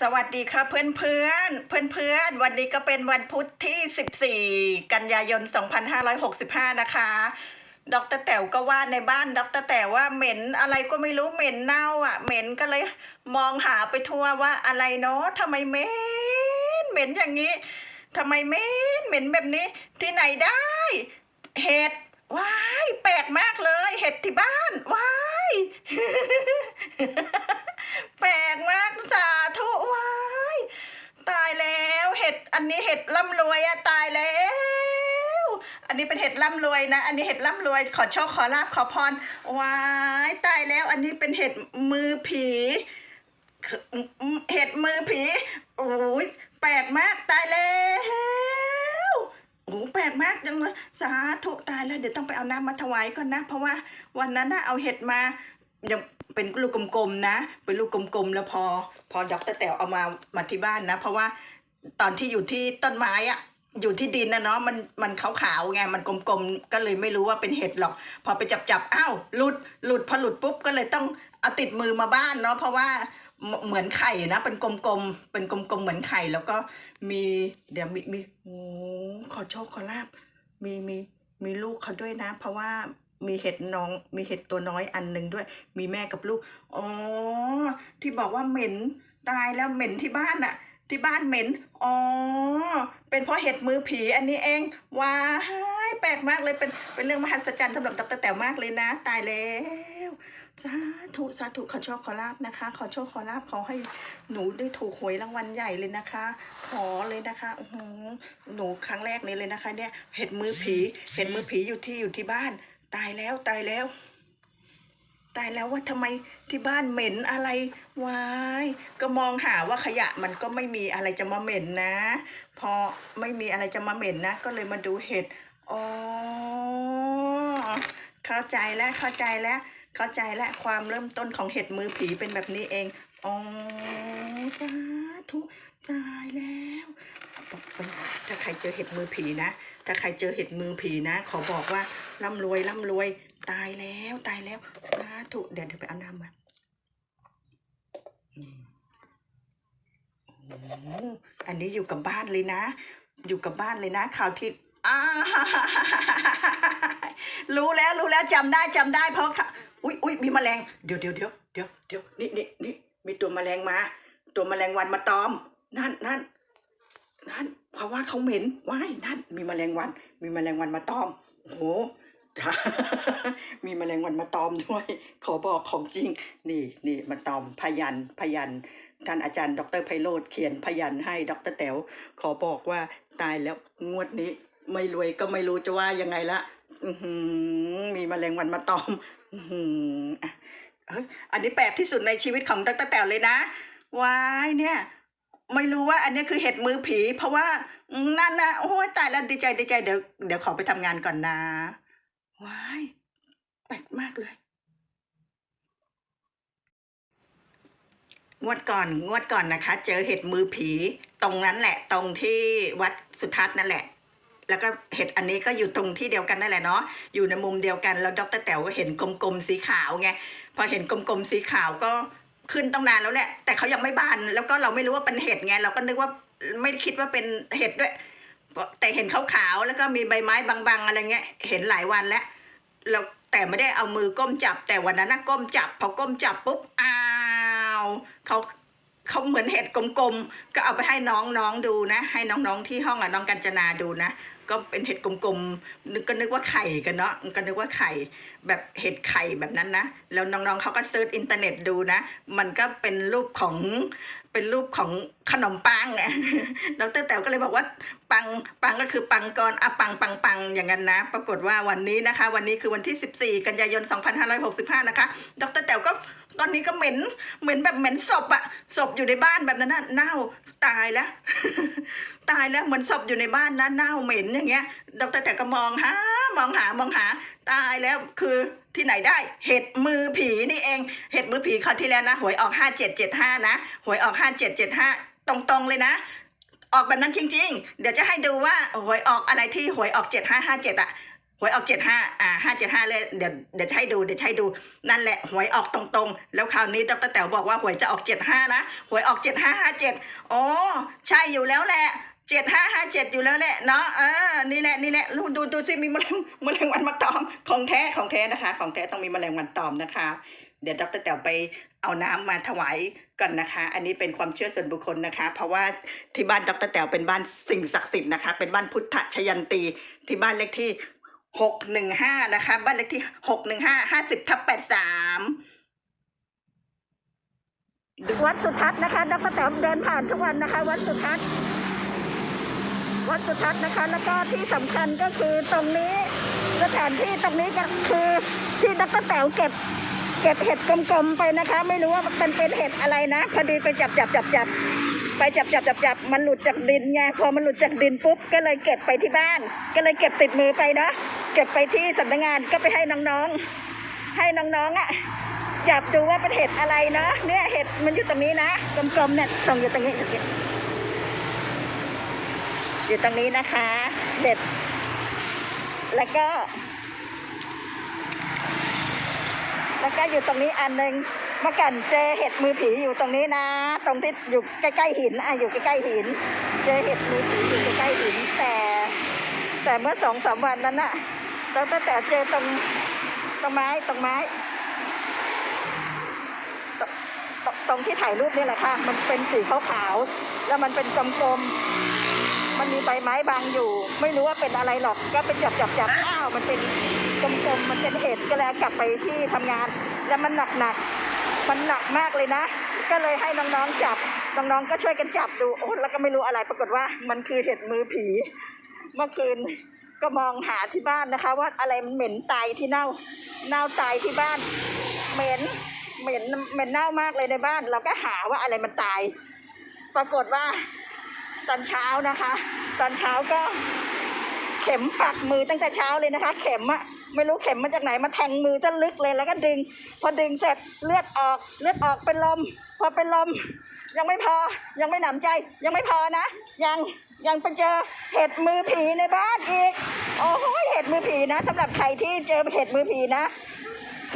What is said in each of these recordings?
สวัสดีค่ะเพื่อนเพื่อนเพื่อนเพื่อนวันนี้ก็เป็นวันพุธที่ 14 กันยายน 2565 นะคะ ดรแต๋วก็ว่าในบ้านดรแต๋วว่าเหม็นอะไรก็ไม่รู้เหม็นเน่าอะ เหม็นก็เลยมองหาไปทั่วว่าอะไรเนาะทำไมเหม็นเหม็นอย่างนี้ทำไมเหม็นเหม็นแบบนี้ที่ไหนได้ เห็ดว้ายแปลกมากเลย เห็ดที่บ้านว้าย แปลกมากสาธุว้ายตายแล้วเห็ดอันนี้เห็ดร่ำรวยอะตายแล้ว อันนี้เป็นเห็ดร่ำรวยนะ อันนี้เห็ดร่ำรวย ขอโชคขอลาบขอพรว้ายตายแล้ว อันนี้เป็นเห็ดมือผีเห็ดมือผีโอ้ยแปลกมากตายแล้วโอ้แปลกมากจังเลยสาธุตายแล้วเดี๋ยวต้องไปเอาน้ำมาถวายก่อนนะ เพราะว่าวันนั้นน่ะเอาเห็ดมายัง เป็นลูกกลมๆนะเป็นลูกกลมๆแล้วพอ พอดอกเตอรแต๋วเอามามาที่บ้านนะ เพราะว่าตอนที่อยู่ที่ต้นไม้อะอยู่ที่ดินนะเนาะมันมันขาวๆไงมันกลมๆก็เลยไม่รู้ว่าเป็นเห็ดหรอก พอไปจับจับอ้าวหลุดหลุดพอหลุดปุ๊บก็เลยต้องเอาติดมือมาบ้านเนาะเพราะว่าเหมือนไข่นะเป็นกลมๆเป็นกลมๆเหมือนไข่แล้วก็มีเดี๋ยวมีมีโอ้ขอโชคขอลาบมีมีมีลูกเขาด้วยนะ เพราะว่า มีเห็ดน้อง มีเห็ดตัวน้อยอันหนึ่งด้วย มีแม่กับลูก อ๋อ ที่บอกว่าเหม็นตายแล้วเหม็นที่บ้านอะที่บ้านเหม็น อ๋อ เป็นเพราะเห็ดมือผีอันนี้เอง ว้ายแปลกมากเลย เป็น เป็นเรื่องมหัศจรรย์สำหรับดรแต๋วมากเลยนะ ตายแล้วสาธุสาธุขอโชคขอลาบนะคะ ขอโชคขอลาบขอให้หนูได้ถูกหวยรางวัลใหญ่เลยนะคะ ขอเลยนะคะหือหนูครั้งแรกนี้เลยนะคะ เนี่ย เห็ดมือผี เห็ดมือผีอยู่ที่อยู่ที่บ้าน ตายแล้วตายแล้ว ตายแล้วว่าทำไมที่บ้านเหม็นอะไรวายก็มองหาว่าขยะมันก็ไม่มีอะไรจะมาเหม็นนะ พอไม่มีอะไรจะมาเหม็นนะ ก็เลยมาดูเห็ดอ๋อเข้าใจแล้วเข้าใจแล้วเข้าใจแล้วความเริ่มต้นของเห็ดมือผีเป็นแบบนี้เองอ๋อสาธุตายแล้วถ้าใครเจอเห็ดมือผีนะ ถ้าใครเจอเห็ดมือผีนะ ขอบอกว่าร่ำรวยร่ำรวย ตายแล้วตายแล้วสาธุเดี๋ยวเดี๋ยวไปเอาน้ำมาอันนี้อยู่กับบ้านเลยนะ อยู่กับบ้านเลยนะ ข่าวที่รู้แล้วรู้แล้วจำได้จำได้เพราะค่ะ อุ้ยอุ้ยมีแมลง เดี๋ยวเดี๋ยวเดี๋ยวเดี๋ยวเดี๋ยวนี่นี่นี่มีตัวแมลงมา ตัวแมลงวันมาตอม นั่นนั่นนั่น เพราะว่าเขาเหม็นว้ายนั่นมีแมลงวัน มีแมลงวันมาตอมโอ้โหมีแมลงวันมาตอมด้วย ขอบอกของจริง นี่นี่มาตอมพยันพยันท่านอาจารย์ ดรไพโรธเขียนพยันให้ดรแต๋วขอบอกว่าตายแล้วงวดนี้ ไม่รวยก็ไม่รู้จะว่ายังไงละมีแมลงวันมาตอมเฮ้ยอันนี้แปลกที่สุดในชีวิตของดรแต๋วเลยนะว้ายเนี่ย ไม่รู้ว่าอันนี้คือเห็ดมือผี เพราะว่านั่นนะโอ้ยตายแล้วดีใจดีใจเดี๋ยวเดี๋ยวขอไปทำงานก่อนนะว้ายแปลกมากเลยงวดก่อนงวดก่อนนะคะ เจอเห็ดมือผี ตรงนั้นแหละ ตรงที่วัดสุทัศน์นั่นแหละ แล้วก็เห็ดอันนี้ก็อยู่ตรงที่เดียวกันนั่นแหละเนาะอยู่ในมุมเดียวกันแล้วดรแต๋วก็เห็นกลมๆสีขาวไงพอเห็นกลมๆสีขาวก็ ขึ้นตั้งนานแล้วแหละ แต่เขายังไม่บาน แล้วก็เราไม่รู้ว่าเป็นเห็ดไง เราก็นึกว่าไม่คิดว่าเป็นเห็ดด้วย แต่เห็นขาวๆแล้วก็มีใบไม้บางๆ อะไรเงี้ย เห็นหลายวันแล้ว เราแต่ไม่ได้เอามือก้มจับ แต่วันนั้นนะก้มจับ พอก้มจับปุ๊บอ้าวเขาเขาเหมือนเห็ดกลมๆ ก็เอาไปให้น้องๆดูนะ ให้น้องๆที่ห้องอะน้องกัญจนาดูนะ ก็เป็นเห็ดกลมๆนึกก็นึกว่าไข่กันเนาะก็นึกว่าไข่แบบเห็ดไข่แบบนั้นนะ แล้วน้องๆเขาก็เซิร์ชอินเทอร์เน็ตดูนะ มันก็เป็นรูปของ เป็นรูปของขนมปังดรแต๋วก็เลยบอกว่าปังปังก็คือปังกรอะปังปังปังอย่างนั้นนะ ปรากฏว่าวันนี้นะคะ วันนี้คือวันที่ 14 กันยายน 2565 นะคะ ดรแต๋วก็ตอนนี้ก็เหม็นเหม็นแบบเหม็นศพอะศพอยู่ในบ้านแบบนั้นนะเน่าตายแล้ว ตายแล้วเหมือนศพอยู่ในบ้านนะเน่าเหม็นอย่างเงี้ย ดรแต่ก็มองหา มองหามองหาตายแล้วคือที่ไหนได้ เห็ดมือผีนี่เอง เห็ดมือผีคราที่แล้วนะหวยออกห้าเจ็ดเจ็ดห้านะหวยออกห้าเจ็ดเจ็ดห้าตรงๆเลยนะ ออกแบบนั้นจริง ๆ เดี๋ยวจะให้ดูว่าหวยออกอะไรที่หวยออกเจ็ดห้าห้าเจ็ดอะหวยออกเจ็ดห้าอ่าห้าเจ็ดห้าเลยเดี๋ยวเดี๋ยวจะให้ดูเดี๋ยวให้ดูนั่นแหละหวยออกตรงๆ แล้วคราวนี้ดรแต๋วบอกว่าหวยจะออกเจ็ดห้านะหวยออกเจ็ดห้าห้าเจ็ดโอ๋อใช่อยู่แล้วแหละ เจ็ดห้าห้าเจ็ดอยู่แล้วแหละเนาะเออนี่แหละนี่แหละดูดูดูสิมีแมลงแมลงวันมาตอมของแท้ของแท้นะคะ ของแท้ต้องมีแมลงวันตอมนะคะ เดี๋ยวดรแต๋วไปเอาน้ำมาถวายก่อนนะคะ อันนี้เป็นความเชื่อส่วนบุคคลนะคะ เพราะว่าที่บ้านดรแต๋วเป็นบ้านสิ่งศักดิ์สิทธิ์นะคะ เป็นบ้านพุทธชยันตีที่บ้านเลขที่หกหนึ่งห้านะคะ บ้านเลขที่หกหนึ่งห้าห้าสิบทับแปดสามวัดสุทัศน์นะคะดรแต๋วเดินผ่านทุกวันนะคะ วัดสุทัศน์ วัดสุทัศน์นะคะ แล้วก็ที่สำคัญก็คือตรงนี้สถานที่ตรงนี้ก็คือที่ดรแต๋วเก็บ เก็บเห็ดกลมๆไปนะคะ ไม่รู้ว่ามันเป็นเห็ดอะไรนะพอดีไปจับจับจับจับไปจับจับจับจับมันหลุดจากดินไงพอมันหลุดจากดินปุ๊บก็เลยเก็บไปที่บ้าน ก็เลยเก็บติดมือไปเนาะเก็บไปที่สำนักงานก็ไปให้น้องๆ ให้น้องๆอะจับดูว่าเป็นเห็ดอะไรเนาะเนี่ยเห็ดมันอยู่ตรงนี้นะกลมๆเนี่ยตรงอยู่ตรงนี้ตรงนี้ อยู่ตรงนี้นะคะเห็ด แล้วก็ แล้วก็อยู่ตรงนี้อันหนึ่งเมื่อก่อนเจอเห็ดมือผีอยู่ตรงนี้นะ ตรงที่อยู่ใกล้ๆหินอะอยู่ใกล้ๆหิน เจอเห็ดมือผีอยู่ใกล้ๆหิน แต่ แต่เมื่อสองสามวันนั้นน่ะตั้งแต่เจอตรงตรงไม้ตรงไม้ตรงตรงตรงที่ถ่ายรูปนี่แหละค่ะ มันเป็นสีขาวๆ แล้วมันเป็นกลมๆ มันมีใบไม้บางอยู่ ไม่รู้ว่าเป็นอะไรหรอกก็เป็นจับจับจับอ้าวมันเป็นกลมๆมันเป็นเห็ดก็เลยเอากลับไปที่ทำงาน แล้วมันหนักหนักๆมันหนักมากเลยนะ ก็เลยให้น้องๆจับน้องๆก็ช่วยกันจับดูโอ้แล้วก็ไม่รู้อะไรปรากฏว่า มันคือเห็ดมือผี เมื่อคืนก็มองหาที่บ้านนะคะ ว่าอะไรมันเหม็นตายที่เน่าเน่าตายที่บ้าน เหม็นเหม็นเหม็นเน่ามากเลยในบ้าน เราก็หาว่าอะไรมันตาย ปรากฏว่า ตอนเช้านะคะ ตอนเช้าก็ เข็มปักมือตั้งแต่เช้าเลยนะคะ เข็มอะไม่รู้เข็มมาจากไหนมาแทงมือจะลึกเลยแล้วก็ดึง พอดึงเสร็จเลือดออกเลือดออกเป็นลม พอเป็นลม ยังไม่พอยังไม่หนำใจ ยังไม่พอนะ ยังยังไปเจอเห็ดมือผีในบ้านอีกโอ้โหเห็ดมือผีนะสำหรับใครที่เจอเห็ดมือผีนะ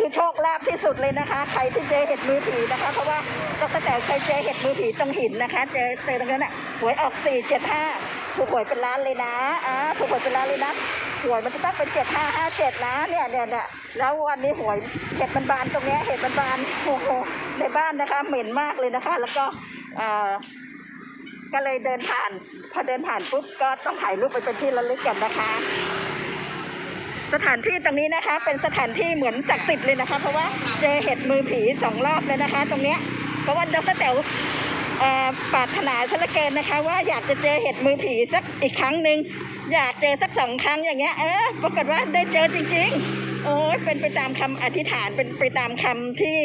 คือโชคลาภที่สุดเลยนะคะ ใครที่เจอเห็ดมือผีนะคะ เพราะว่าดรแต่เคยเจอเห็ดมือผีตรงหินนะคะ เจอเจอตรงนั้นอะหวยออกสี่เจ็ดห้าถูกหวยเป็นล้านเลยนะอ่าถูกหวยเป็นล้านเลยนะหวยมันจะต้องเป็นเจ็ดห้าห้าเจ็ดนะเนี่ยเนี่ยเนี่ยแล้ววันนี้หวยเห็ดมันบานตรงเนี้ยเห็ดมันบานโอ้โหในบ้านนะคะ เหม็นมากเลยนะคะ แล้วก็อ่าก็เลยเดินผ่าน พอเดินผ่านปุ๊บก็ต้องถ่ายรูปไปเป็นที่ระลึกกันนะคะ สถานที่ตรงนี้นะคะ เป็นสถานที่เหมือนศักดิ์สิทธิ์เลยนะคะ เพราะว่าเจอเห็ดมือผีสองรอบเลยนะคะ ตรงเนี้ยเพราะว่าดรแต๋วเอ่อปรารถนาซะเหลือเกินนะคะ ว่าอยากจะเจอเห็ดมือผีสักอีกครั้งหนึ่งอยากเจอสักสองครั้งอย่างเงี้ยเออปรากฏว่าได้เจอจริง ๆ โอ้ยเป็นไปตามคำอธิษฐานเป็นไปตามคำที่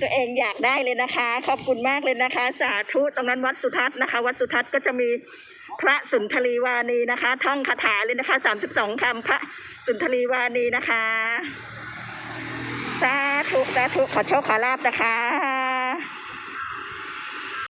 ตัวเองอยากได้เลยนะคะ ขอบคุณมากเลยนะคะ สาธุตรงนั้นวัดสุทัศน์นะคะ วัดสุทัศน์ก็จะมีพระสุนทรีวานีนะคะ ท่องคาถาเลยนะคะสามสิบสองคำพระสุนทรีวานีนะคะ สาธุสาธุขอโชคขอลาบนะคะ